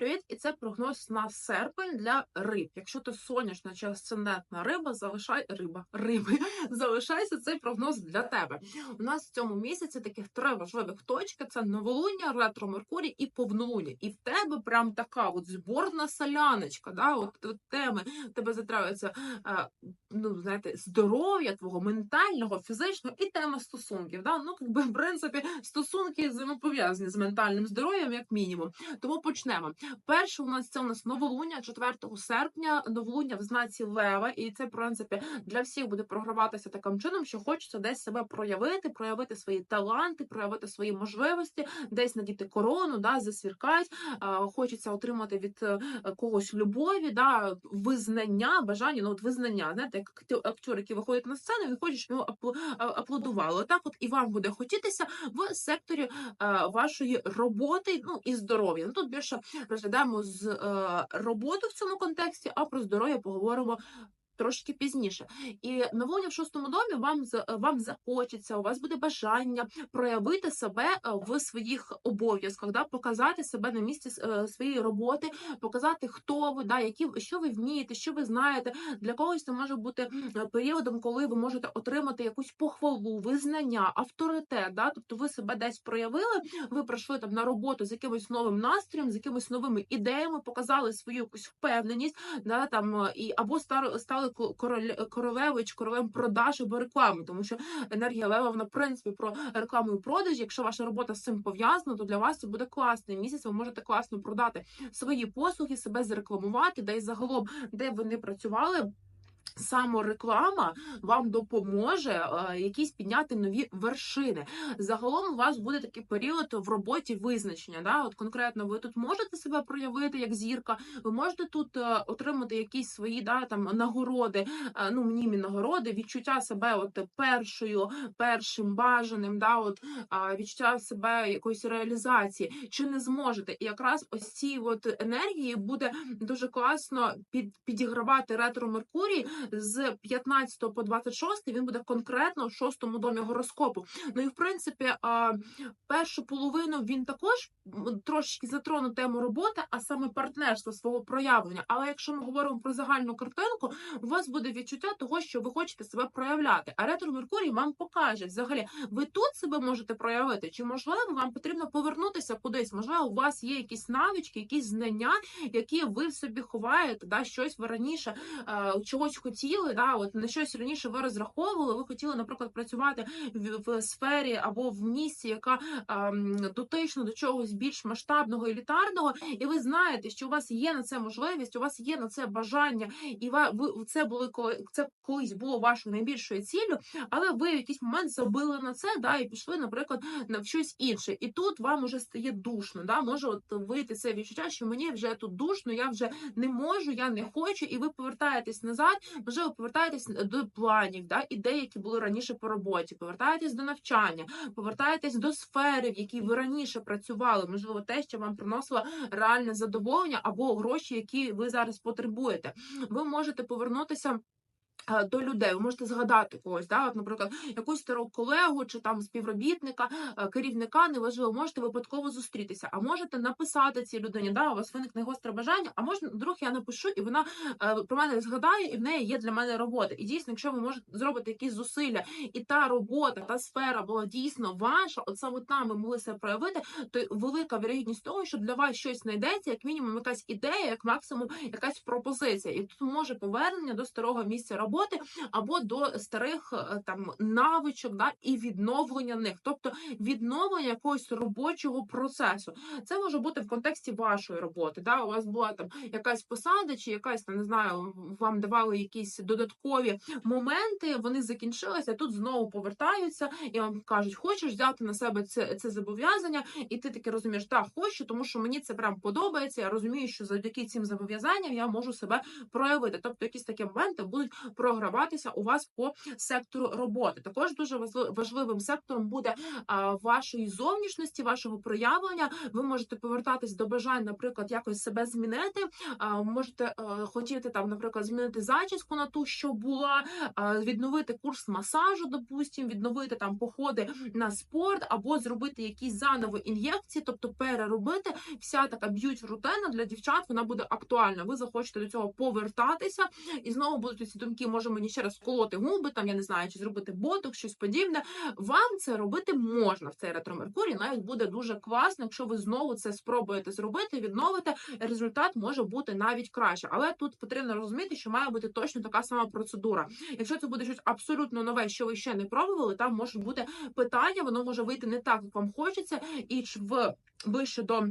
Привіт! І це прогноз на серпень для риб. Якщо ти сонячна чи асцендентна риба, залишай риба риби. Залишайся цей прогноз для тебе. У нас в цьому місяці таких три важливих точки: це новолуння, ретро Меркурій і повнолуння. І в тебе прям така от зборна соляночка. Да? От, от теми тебе затраються е, ну, знаєте, здоров'я твого ментального, фізичного і тема стосунків. Да? Ну, якби, в принципі, стосунки взаємопов'язані з ментальним здоров'ям, як мінімум. Тому почнемо. Перше у нас це у нас новолуння 4 серпня. Новолуння в знаці Лева, і це в принципі для всіх буде програватися таким чином, що хочеться десь себе проявити, проявити свої таланти, проявити свої можливості, десь надіти корону, да, засвіркать. Хочеться отримати від е, когось любові, да, визнання, бажання, ну от визнання. Знаєте, як актор, який виходить на сцену, він хоче, щоб його аплодували. Отак, от і вам буде хотітися в секторі вашої роботи, ну і здоров'я. Ну тут більше розглядаємо з е, роботу в цьому контексті, а про здоров'я поговоримо трошки пізніше. І новолуння в шостому домі вам вам захочеться, у вас буде бажання проявити себе е, в своїх обов'язках, да, показати себе на місці е, своєї роботи, показати, хто ви, да, які що ви вмієте, що ви знаєте. Для когось це може бути періодом, коли ви можете отримати якусь похвалу, визнання, авторитет. Да, Тобто ви себе десь проявили, ви прийшли там на роботу з якимось новим настроєм, з якимись новими ідеями, показали свою якусь впевненість, да, там і або стали король, королевою чи королем продаж або реклами, тому що енергія лева вона в принципі про рекламу і продаж. Якщо ваша робота з цим пов'язана, то для вас це буде класний місяць. Ви можете класно продати свої послуги, себе зарекламувати, де й загалом, де ви не працювали. Самореклама вам допоможе е, якісь підняти нові вершини. Загалом у вас буде такий період в роботі визначення. Да? От конкретно ви тут можете себе проявити як зірка, ви можете тут е, отримати якісь свої да, там нагороди, е, ну мнімі нагороди, відчуття себе от першою, першим бажаним, да, от відчуття себе якоїсь реалізації, чи не зможете. І якраз ось ці от енергії буде дуже класно під, підігравати ретро Меркурій з 15 по 26 він буде конкретно в шостому домі гороскопу. Ну і в принципі, першу половину він також трошки затронув тему роботи, а саме партнерство свого проявлення. Але якщо ми говоримо про загальну картинку, у вас буде відчуття того, що ви хочете себе проявляти. А ретро Меркурій вам покаже взагалі, ви тут себе можете проявити, чи можливо вам потрібно повернутися кудись? Можливо, у вас є якісь навички, якісь знання, які ви в собі ховаєте, да щось ви раніше чогось хотіли, да, от на щось раніше ви розраховували, ви хотіли, наприклад, працювати в, сфері або в місці, яка ем, дотична до чогось більш масштабного елітарного, і ви знаєте, що у вас є на це можливість, у вас є на це бажання, і ви це були це колись було вашою найбільшою ціллю, але ви в якийсь момент забили на це, да, і пішли, наприклад, на щось інше. І тут вам уже стає душно. Да, може от вийти це відчуття, що мені вже тут душно, я вже не можу, я не хочу, і ви повертаєтесь назад можливо, повертаєтесь до планів, да, ідей, які були раніше по роботі, повертаєтесь до навчання, повертаєтесь до сфери, в якій ви раніше працювали, можливо, те, що вам приносило реальне задоволення або гроші, які ви зараз потребуєте. Ви можете повернутися. Е, до людей. Ви можете згадати когось, да, от, наприклад, якусь стару колегу чи там співробітника, е, керівника, неважливо, можете випадково зустрітися, а можете написати цій людині, да, у вас виникне гостре бажання, а можна вдруг я напишу, і вона е, про мене згадає, і в неї є для мене робота. І дійсно, якщо ви можете зробити якісь зусилля, і та робота, та сфера була дійсно ваша, от саме там ви могли себе проявити, то велика вірогідність того, що для вас щось знайдеться, як мінімум, якась ідея, як максимум, якась пропозиція, і тут може повернення до старого місця роботи роботи, або до старих е, там навичок, да, і відновлення них, тобто відновлення якогось робочого процесу. Це може бути в контексті вашої роботи. Да, У вас була там якась посада, чи якась там не знаю, вам давали якісь додаткові моменти. Вони закінчилися. Тут знову повертаються і вам кажуть, хочеш взяти на себе це це зобов'язання, і ти таки розумієш, так хочу, тому що мені це прям подобається. Я розумію, що завдяки цим зобов'язанням я можу себе проявити. Тобто, якісь такі моменти будуть програватися у вас по сектору роботи. Також дуже важли- важливим сектором буде вашої зовнішності, вашого проявлення. Ви можете повертатись до бажань, наприклад, якось себе змінити. Можете е, хотіти там, наприклад, змінити зачіску на ту, що була, відновити курс масажу, допустим, відновити там походи на спорт, або зробити якісь заново ін'єкції, тобто переробити вся така б'ють рутина для дівчат. Вона буде актуальна. Ви захочете до цього повертатися, і знову будуть ці думки, може мені ще раз колоти губи, там я не знаю, чи зробити боток, щось подібне. Вам це робити можна в цей ретро Меркурій. Навіть буде дуже класно, якщо ви знову це спробуєте зробити, відновите. Результат може бути навіть краще. Але тут потрібно розуміти, що має бути точно така сама процедура. Якщо це буде щось абсолютно нове, що ви ще не пробували, там може бути питання, воно може вийти не так, як вам хочеться, і в ближче до.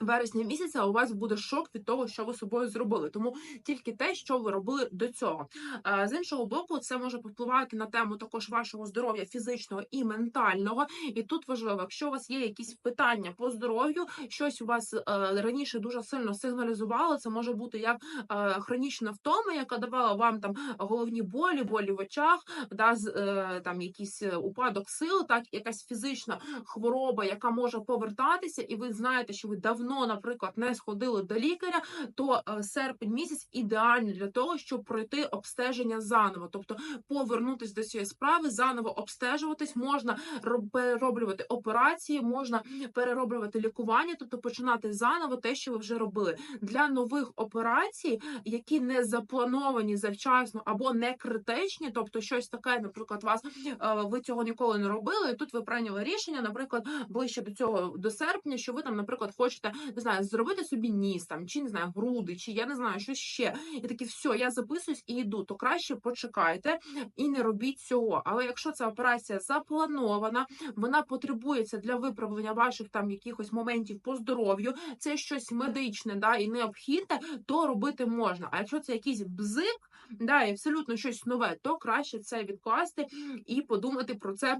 Вересня місяця у вас буде шок від того, що ви собою зробили, тому тільки те, що ви робили до цього. Е, З іншого боку, це може попливати на тему також вашого здоров'я фізичного і ментального. І тут важливо, якщо у вас є якісь питання по здоров'ю, щось у вас е, раніше дуже сильно сигналізувало. Це може бути як е, хронічна втома, яка давала вам там головні болі, болі в очах, да, там якийсь упадок сил, так якась фізична хвороба, яка може повертатися, і ви знаєте, що ви давно, наприклад, не сходили до лікаря, то е, серпень місяць ідеальний для того, щоб пройти обстеження заново, тобто повернутись до цієї справи, заново обстежуватись, можна роб- перероблювати операції, можна перероблювати лікування, тобто починати заново те, що ви вже робили для нових операцій, які не заплановані завчасно або не критичні, тобто щось таке, наприклад, вас е, ви цього ніколи не робили. І тут ви прийняли рішення, наприклад, ближче до цього до серпня, що ви там, наприклад, хочете не знаю, зробити собі ніс там, чи не знаю, груди, чи я не знаю, що ще. І такі, все, я записуюсь і йду. То краще почекайте і не робіть цього. Але якщо ця операція запланована, вона потребується для виправлення ваших там якихось моментів по здоров'ю, це щось медичне, да і необхідне, то робити можна. А якщо це якийсь бзик, да, і абсолютно щось нове, то краще це відкласти і подумати про це.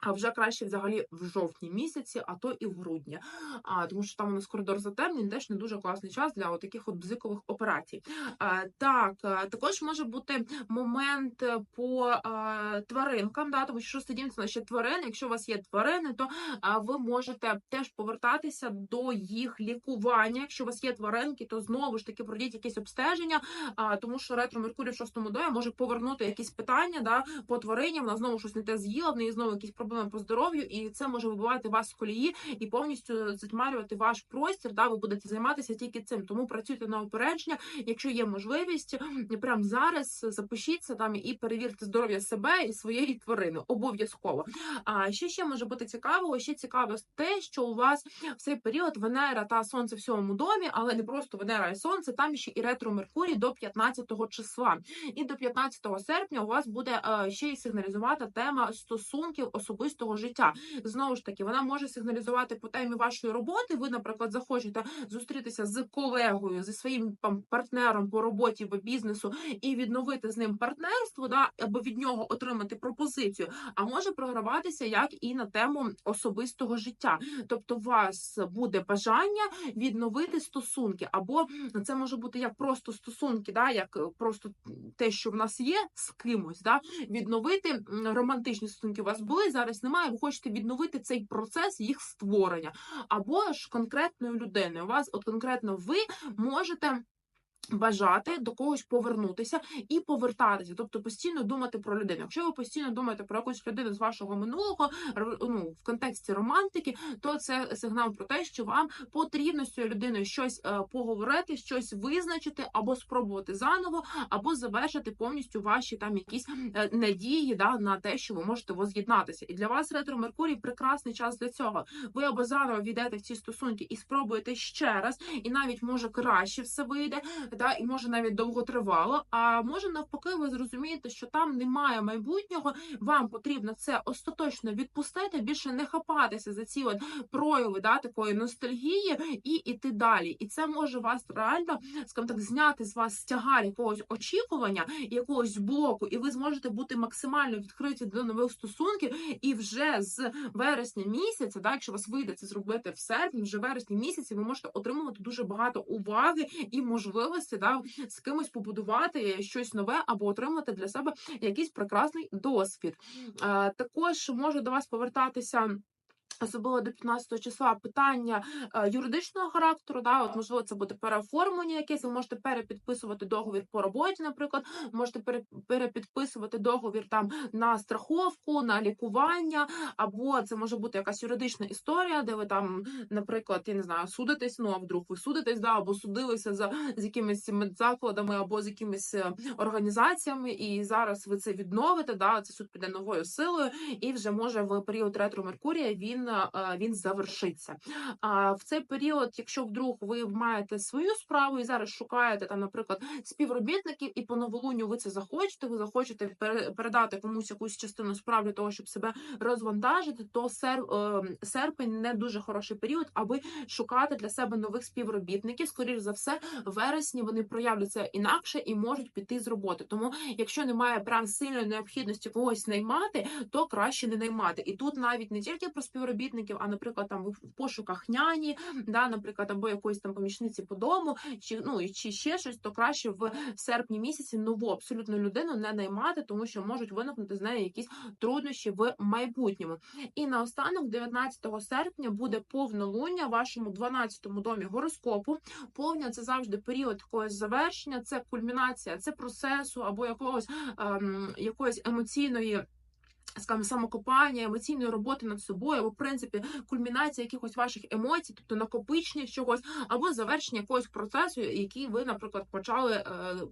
А вже краще взагалі в жовтні місяці, а то і в грудні. А тому що там у нас коридор затемнень, теж не дуже класний час для таких от бзикових операцій. А, так, а, також може бути момент е, по а, тваринкам, да, тому що шостий це наші тварини. Якщо у вас є тварини, то а, ви можете теж повертатися до їх лікування. Якщо у вас є тваринки, то знову ж таки пройдіть якісь обстеження, а, тому що ретро Меркурій в шостому домі може повернути якісь питання да, по тварині. Вона знову щось не те з'їла, в неї знову якісь проблеми по здоров'ю, і це може вибивати вас з колії і повністю затьмарювати ваш простір. Да, ви будете займатися тільки цим. Тому працюйте на опередження. Якщо є можливість, прямо зараз запишіться там і перевірте здоров'я себе і своєї тварини. Обов'язково. А ще ще може бути цікаво. Ще цікаво те, що у вас в цей період Венера та Сонце в сьомому домі, але не просто Венера і Сонце, там ще і ретро Меркурій до 15 числа. І до 15 серпня у вас буде е, ще й сигналізувати тема стосунків особистого життя. Знову ж таки, вона може сигналізувати по темі вашої роботи. Ви, наприклад, захочете зустрітися з колегою, зі своїм партнером по роботі по бізнесу і відновити з ним партнерство, да, або від нього отримати пропозицію. А може програватися як і на тему особистого життя. Тобто, у вас буде бажання відновити стосунки, або це може бути як просто стосунки, да, як е, просто те, що в нас є з кимось, да, відновити романтичні стосунки. У вас були зараз немає. Ви хочете відновити цей процес їх створення, або ж конкретною людиною. У вас, от конкретно, ви можете. Бажати до когось повернутися і повертатися, тобто постійно думати про людину. Якщо ви постійно думаєте про якусь людину з вашого минулого, ну в контексті романтики, то це сигнал про те, що вам потрібно з цією людиною щось е, поговорити, щось визначити, або спробувати заново, або завершити повністю ваші там якісь е, надії да, на те, що ви можете воз'єднатися. І для вас ретро Меркурій прекрасний час для цього. Ви або заново війдете в ці стосунки і спробуєте ще раз, і навіть може краще все вийде да, і може навіть довго тривало. А може навпаки, ви зрозумієте, що там немає майбутнього. Вам потрібно це остаточно відпустити, більше не хапатися за ці от прояви да, такої ностальгії і іти далі. І це може вас реально, скажімо так, зняти з вас стяга якогось очікування, якогось блоку, і ви зможете бути максимально відкриті до нових стосунків. І вже з вересня місяця, да, якщо вас вийде це зробити в серпні, вже вересні місяці ви можете отримувати дуже багато уваги і можливостей перенести, да, з кимось побудувати щось нове або отримати для себе якийсь прекрасний досвід. Е, Також можу до вас повертатися. Особливо до 15 числа питання е, юридичного характеру, да, от можливо, це буде переоформлення якесь. Ви можете перепідписувати договір по роботі, наприклад, можете пере, перепідписувати договір там на страховку, на лікування, або це може бути якась юридична історія, де ви там, наприклад, я не знаю, судитесь, ну а вдруг ви судитесь, да, або судилися за з якимись медзакладами, або з якимись е, організаціями, і зараз ви це відновите. Да, це суд піде новою силою, і вже може в період ретро Меркурія він, е, він завершиться. А в цей період, якщо вдруг ви маєте свою справу і зараз шукаєте там, наприклад, співробітників, і по новолунню ви це захочете, ви захочете передати комусь якусь частину справ для того, щоб себе розвантажити, то е, серпень не дуже хороший період, аби шукати для себе нових співробітників. Скоріш за все, в вересні вони проявляться інакше і можуть піти з роботи. Тому, якщо немає прям сильної необхідності когось наймати, то краще не наймати. І тут навіть не тільки про співробітників, а наприклад, там в пошуках няні, да, наприклад, або якоїсь там помічниці по дому, чи ну і чи ще щось, то краще в серпні місяці нову абсолютно людину не наймати, тому що можуть виникнути з нею якісь труднощі в майбутньому. І наостанок, 19 серпня, буде повнолуння в вашому 12-му домі гороскопу. Повня це завжди період якогось завершення, це кульмінація, це процесу або якогось ем, якоїсь емоційної. Скажімо, самокопання, емоційної роботи над собою, або в принципі кульмінація якихось ваших емоцій, тобто накопичення чогось, або завершення якогось процесу, який ви, наприклад, почали е,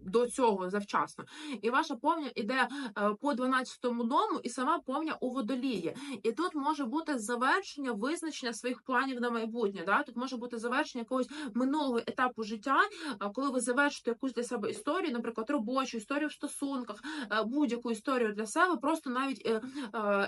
до цього завчасно. І ваша повня іде е, по 12-му дому, і сама повня у водолії. І тут може бути завершення визначення своїх планів на майбутнє. Да? Тут може бути завершення якогось минулого етапу життя, коли ви завершите якусь для себе історію, наприклад, робочу історію в стосунках, е, будь-яку історію для себе, просто навіть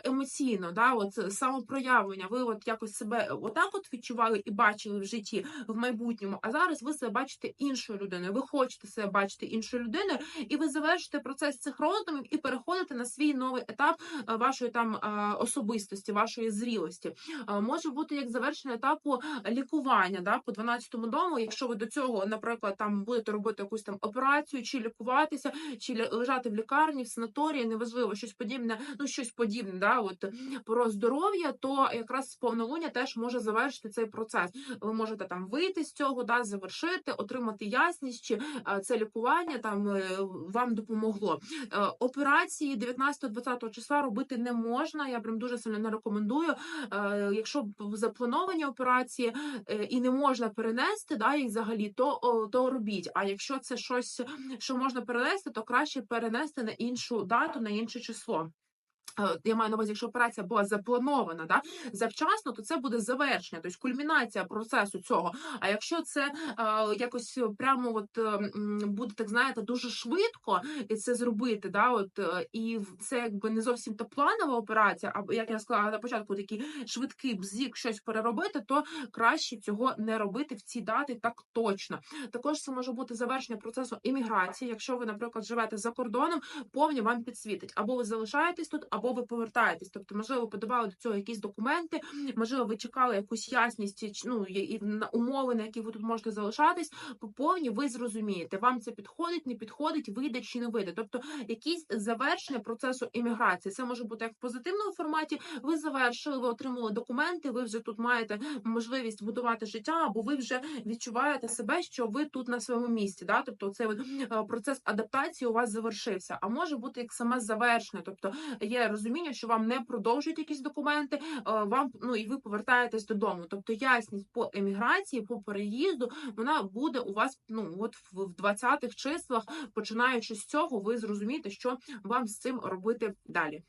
емоційно, да, от самопроявлення. Ви от якось себе отак от відчували і бачили в житті в майбутньому. А зараз ви себе бачите іншою людиною. Ви хочете себе бачити іншою людиною, і ви завершите процес цих роздумів і переходите на свій новий етап е, вашої там е, особистості, вашої зрілості. Е, Може бути як завершення етапу лікування, да, по 12-му дому. Якщо ви до цього, наприклад, там будете робити якусь там операцію, чи лікуватися, чи лежати в лікарні, в санаторії, неважливо, щось подібне, ну щось подібне, да, от про здоров'я, то якраз повнолуння теж може завершити цей процес. Ви можете там вийти з цього, да, завершити, отримати ясність, чи е, це лікування там е, вам допомогло. Е, Операції 19-20 числа робити не можна. Я прям дуже сильно не рекомендую. Якщо заплановані операції і не можна перенести, да, їх взагалі, то, то робіть. А якщо це щось, що можна перенести, то краще перенести на іншу дату, на інше число. Е, Я маю на увазі, якщо операція була запланована да, завчасно, то це буде завершення, тобто кульмінація процесу цього. А якщо це е, якось прямо от е, буде так знаєте дуже швидко і це зробити, да, от е, і це якби не зовсім та планова операція, або як я сказала на початку, такий швидкий бзік щось переробити, то краще цього не робити в ці дати так точно. Також це може бути завершення процесу імміграції. Якщо ви, наприклад, живете за кордоном, повні вам підсвітить. Або ви залишаєтесь тут, або ви повертаєтесь. Тобто, можливо, подавали до цього якісь документи, можливо, ви чекали якусь ясність ну, і умови, на які ви тут можете залишатись. По повні ви зрозумієте, вам це підходить, не підходить, вийде чи не вийде. Тобто, якісь завершення процесу імміграції. Це може бути як в позитивному форматі. Ви завершили, ви отримали документи, ви вже тут маєте можливість будувати життя, або ви вже відчуваєте себе, що ви тут на своєму місці. Да? Тобто, цей е, процес адаптації у вас завершився. А може бути як саме завершення, тобто є розуміння, що вам не продовжують якісь документи, е, вам ну і ви повертаєтесь додому. Тобто ясність по еміграції, по переїзду, вона буде у вас ну от в в 20-х числах, починаючи з цього, ви зрозумієте, що вам з цим робити далі.